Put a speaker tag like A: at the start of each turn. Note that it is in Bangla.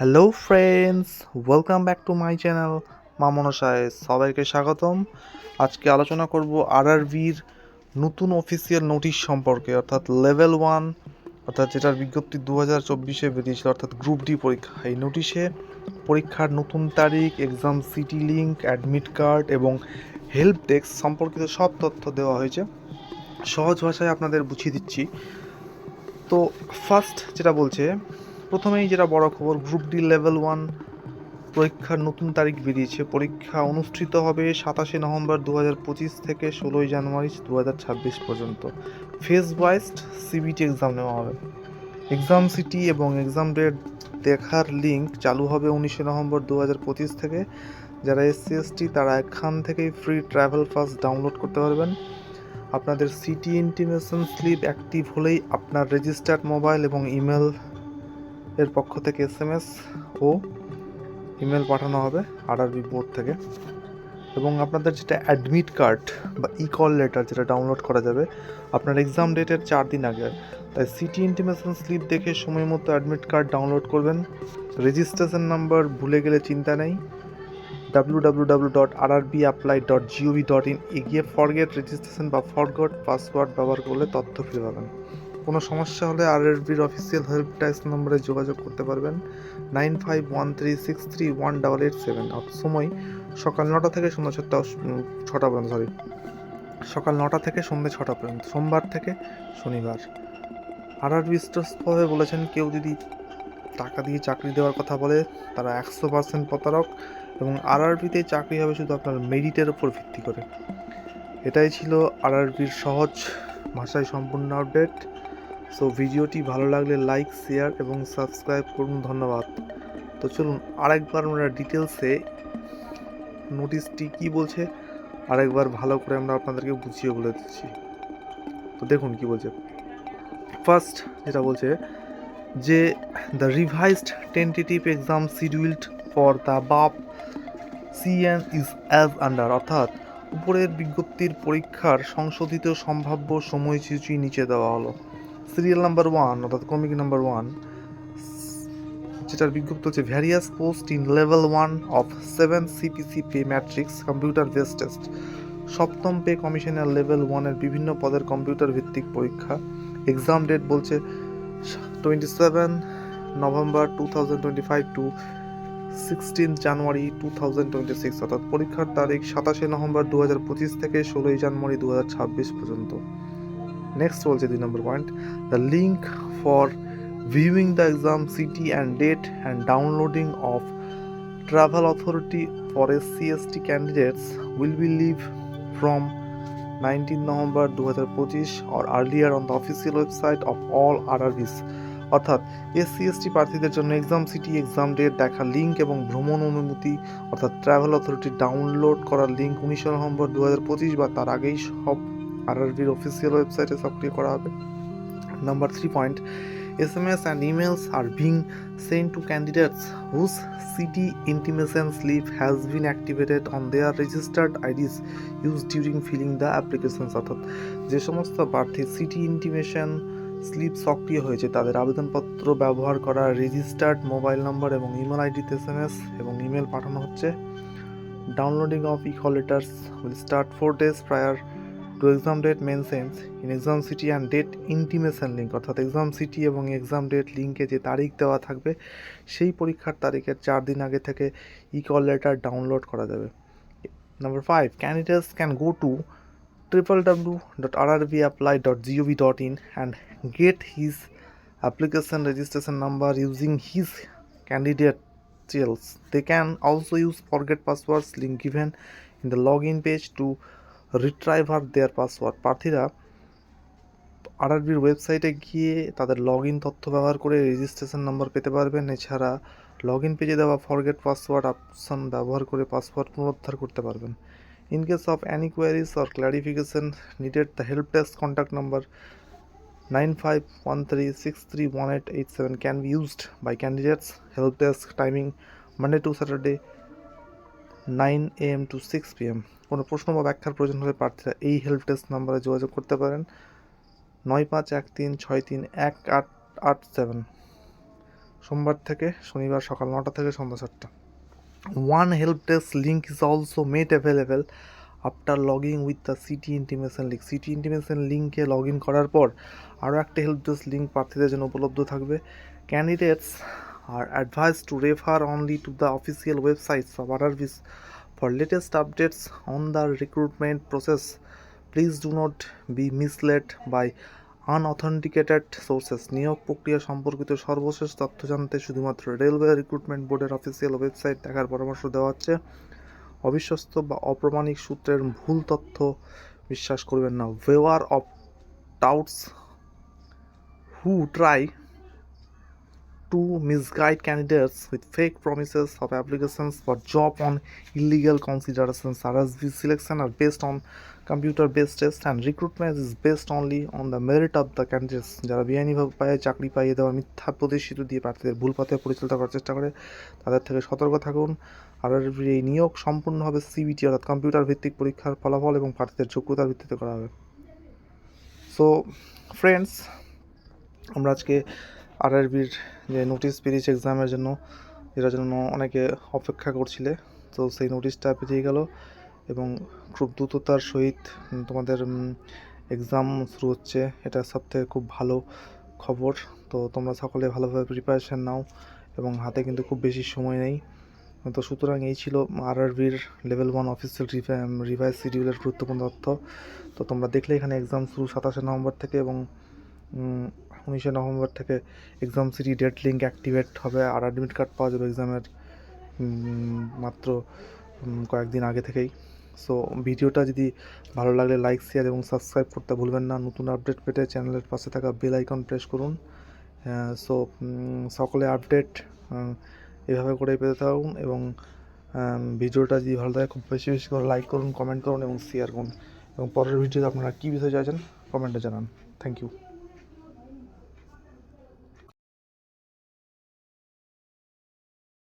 A: Hello friends welcome back to my channel মামনসায় সবাইকে স্বাগতম। আজকে আলোচনা করব আরআরবির নতুন অফিসিয়াল নোটিশ সম্পর্কে, অর্থাৎ লেভেল ওয়ান অর্থাৎ যেটার বিজ্ঞপ্তি দু হাজার চব্বিশে বেরিয়েছিল, অর্থাৎ গ্রুপ ডি পরীক্ষা। এই নোটিশে পরীক্ষার নতুন তারিখ exam city link admit card এবং হেল্প ডেস্ক সম্পর্কিত সব তথ্য দেওয়া হয়েছে। সহজ ভাষায় আপনাদের বুঝিয়ে দিচ্ছি। তো ফার্স্ট যেটা বলছে প্রথমেই যেটা বড় খবর গ্রুপ ডি লেভেল ওয়ান পরীক্ষার নতুন তারিখ বেরিয়েছে। পরীক্ষা অনুষ্ঠিত হবে সাতাশে নভেম্বর দু হাজার পঁচিশ থেকে ষোলোই জানুয়ারি দু হাজার ছাব্বিশ পর্যন্ত। ফেস ওয়াইজড সিবিটি এক্সাম নেওয়া হবে। এক্সাম সিটি এবং এক্সাম ডেট দেখার লিঙ্ক চালু হবে উনিশে নভেম্বর দু হাজার পঁচিশ থেকে। যারা এসসি এসটি তারা এখান থেকেই ফ্রি ট্রাভেল পাস ডাউনলোড করতে পারবেন। আপনাদের সিটি ইন্টিমেশন স্লিপ অ্যাক্টিভ হলেই আপনার রেজিস্টার্ড মোবাইল এবং ইমেল এর পক্ষ থেকে এসএমএস ও ইমেল পাঠানো হবে আরআরবি বোর্ড থেকে। এবং আপনাদের যেটা অ্যাডমিট কার্ড বা ই কল লেটার যেটা ডাউনলোড করা যাবে, আপনার এক্সাম ডেটের চার দিন আগে। তাই সিটি ইন্টিমেশন স্লিপ দেখে সময় মতো অ্যাডমিট কার্ড ডাউনলোড করবেন। রেজিস্ট্রেশন নাম্বার ভুলে গেলে চিন্তা নেই। W W W dot R R B apply dot GOV dot in এগিয়ে ফরগেট রেজিস্ট্রেশন বা ফরগট পাসওয়ার্ড ব্যবহার করলে তথ্য ফিরে পাবেন। কোনো সমস্যা হলে আর আর বির অফিসিয়াল হেল্প ডেস্ক নম্বরে যোগাযোগ করতে পারবেন। Nine five one three six three one double eight seven সময় সকাল নটা থেকে সন্ধ্যা ছটা ছটা পর্যন্ত সরি সকাল নটা থেকে সন্ধ্যে ছটা পর্যন্ত, সোমবার থেকে শনিবার। আর আর বিস্তৃতভাবে বলেছেন, কেউ যদি টাকা দিয়ে চাকরি দেওয়ার কথা বলে, তারা একশো পার্সেন্ট প্রতারক এবং আর আরআরবিতে চাকরি হবে শুধু আপনার মেরিটের উপর ভিত্তি করে। এটাই ছিল আর আরআরবির সহজ ভাষায় সম্পূর্ণ আপডেট সো ভিডিওটি ভালো লাগলে লাইক শেয়ার এবং সাবস্ক্রাইব করুন, ধন্যবাদ। তো চলুন, আরেকবার আমরা ডিটেলসে নোটিশটি কি বলছে, আরেকবার ভালো করে আমরা আপনাদেরকে বুঝিয়ে বলে দিচ্ছি। তো দেখুন কি বলছে। ফার্স্ট যেটা বলছে, যে the revised tentative exam scheduled for the বাপ সিএন ইজ অ্যাজ আন্ডার অর্থাৎ উপরের বিজ্ঞপ্তির পরীক্ষার সংশোধিত সম্ভাব্য সময়সূচি নিচে দেওয়া হলো। সিরিয়াল নাম্বার ওয়ান অর্থাৎ কমিক নাম্বার ওয়ান যেটার বিজ্ঞপ্তি হচ্ছে various post in level one of seven CPC pay matrix computer base test সপ্তম পে কমিশনের লেভেল ওয়ানের বিভিন্ন পদের কম্পিউটার ভিত্তিক পরীক্ষা। এক্সাম ডেট বলছে twenty seven November two thousand twenty five to sixteen January two thousand twenty six অর্থাৎ পরীক্ষার তারিখ সাতাশে নভেম্বর দু হাজার পঁচিশ থেকে ষোলোই জানুয়ারি দু হাজার ছাব্বিশ পর্যন্ত। নেক্সট বলছে দুই নম্বর point the link for viewing the exam city and date and downloading of travel authority for S C S T candidates will be live from nineteen November দু হাজার পঁচিশ or earlier on the official website of all R RBs অর্থাৎ এসসি এসটি প্রার্থীদের জন্য এক্সাম সিটি এক্সাম ডেট দেখা লিঙ্ক এবং ভ্রমণ অনুমতি, অর্থাৎ ট্রাভেল অথরিটি ডাউনলোড করার লিঙ্ক উনিশে নভেম্বর দু হাজার পঁচিশ বা তার আগেই সব আরআরবির অফিসিয়াল ওয়েবসাইটে সক্রিয় করা হবে। Number three point S M S and emails are being send to candidates whose city intimation slip has been activated on their registered IDs use during filling the applications অর্থাৎ যে সমস্ত প্রার্থী সিটি ইন্টিমেশন স্লিপ সক্রিয় হয়েছে, তাদের আবেদনপত্র ব্যবহার করা রেজিস্টার্ড মোবাইল নম্বর এবং ইমেল আইডিতে এস এম এস এবং ইমেল পাঠানো হচ্ছে। Downloading of e call letters will start four days prior to exam date mentions in exam city and date intimation link অর্থাৎ এক্সাম সিটি এবং এক্সাম ডেট লিঙ্কে যে তারিখ দেওয়া থাকবে, সেই পরীক্ষার তারিখের চার দিন আগে থেকে ই কল লেটার ডাউনলোড করা যাবে। Number five candidates can go to triple W dot R R B apply dot G O V dot in and get his application registration number using his candidate cells they can also use forget passwords link given in the log in page to retriever their password প্রার্থীরা আরআরবির ওয়েবসাইটে গিয়ে তাদের লগ ইন তথ্য ব্যবহার করে রেজিস্ট্রেশন নম্বর পেতে পারবেন। এছাড়া লগ ইন পেজে দেওয়া ফরগেট পাসওয়ার্ড অপশন ব্যবহার করে পাসওয়ার্ড পুনরুদ্ধার করতে পারবেন। In case of any queries or clarification needed the help desk contact number nine five one three six three one eight eight seven can be used by candidates help desk timing Monday to Saturday 9 am to 6 pm. কোনো প্রশ্ন বা ব্যাখ্যার প্রয়োজন হলে প্রার্থীরা এই হেল্প ডেস্ক নাম্বারে যোগাযোগ করতে পারেন। নয় পাঁচ এক তিন ছয় তিন এক আট আট সেভেন। সোমবার থেকে শনিবার সকাল নটা থেকে সন্ধ্যা সাতটা। One help desk link is also made available after logging with the city intimation link city intimation লিঙ্কে লগ ইন করার পর আরও একটা হেল্প ডেস্ক লিঙ্ক প্রার্থীদের জন্য উপলব্ধ থাকবে। Candidates are advise to refer only to the official websites of RRBs for latest updates on the recruitment process please do not be mislead by unauthenticated sources নিয়োগ প্রক্রিয়া সম্পর্কিত সর্বশেষ তথ্য জানতে শুধুমাত্র রেলওয়ে রিক্রুটমেন্ট বোর্ডের অফিসিয়াল ওয়েবসাইট দেখার পরামর্শ দেওয়া হচ্ছে। অবিশ্বস্ত বা অপ্রামাণিক সূত্রের ভুল তথ্য বিশ্বাস করবেন না। Beware of touts who try to misguide candidates with fake promises of applications for job on illegal considerations RSV selection are based on computer based test and recruitment is based only on the merit of the candidates যারা বেআইনিভাবে পায়ে চাকরি পাইয়ে দেওয়া মিথ্যা প্রতিশ্রুতি দিয়ে প্রার্থীদের ভুল পথে পরিচালিত করার চেষ্টা করে তাদের থেকে সতর্ক থাকুন আর এই নিয়োগ সম্পূর্ণভাবে সিবিটি অর্থাৎ কম্পিউটার ভিত্তিক পরীক্ষার ফলাফল এবং প্রার্থীদের যোগ্যতার ভিত্তিতে করা হবে সো ফ্রেন্ডস আমরা আজকে আরআরবির যে নোটিশ পেরিয়েছে এক্সামের জন্য এটার জন্য অনেকে অপেক্ষা করছিলে। তো সেই নোটিশটা পেরিয়ে গেল এবং খুব দ্রুততার সহিত তোমাদের এক্সাম শুরু হচ্ছে। এটা সবথেকে খুব ভালো খবর। তো তোমরা সকলে ভালোভাবে প্রিপারেশান নাও এবং হাতে কিন্তু খুব বেশি সময় নেই। তো সুতরাং এই ছিল আরআরবির লেভেল ওয়ান অফিসিয়াল রিভাইজ শিডিউলের গুরুত্বপূর্ণ তথ্য। তো তোমরা দেখলে এখানে এক্সাম শুরু সাতাশে নভেম্বর থেকে এবং উনিশে নভেম্বর থেকে exam city date link activate হবে আর অ্যাডমিট কার্ড পাওয়া যাবে এক্সামের মাত্র কয়েকদিন আগে থেকেই। সো ভিডিওটা যদি ভালো লাগলে লাইক শেয়ার এবং সাবস্ক্রাইব করতে ভুলবেন না। নতুন আপডেট পেতে চ্যানেলের পাশে থাকা বেল আইকন প্রেস করুন। সো সকলে আপডেট এভাবে করে পেতে থাকুন এবং ভিডিওটা যদি ভালো লাগে খুব বেশি বেশি করে লাইক করুন কমেন্ট করুন এবং শেয়ার করুন। এবং পরের ভিডিওতে আপনারা কী বিষয় চাইছেন কমেন্টে জানান। Thank you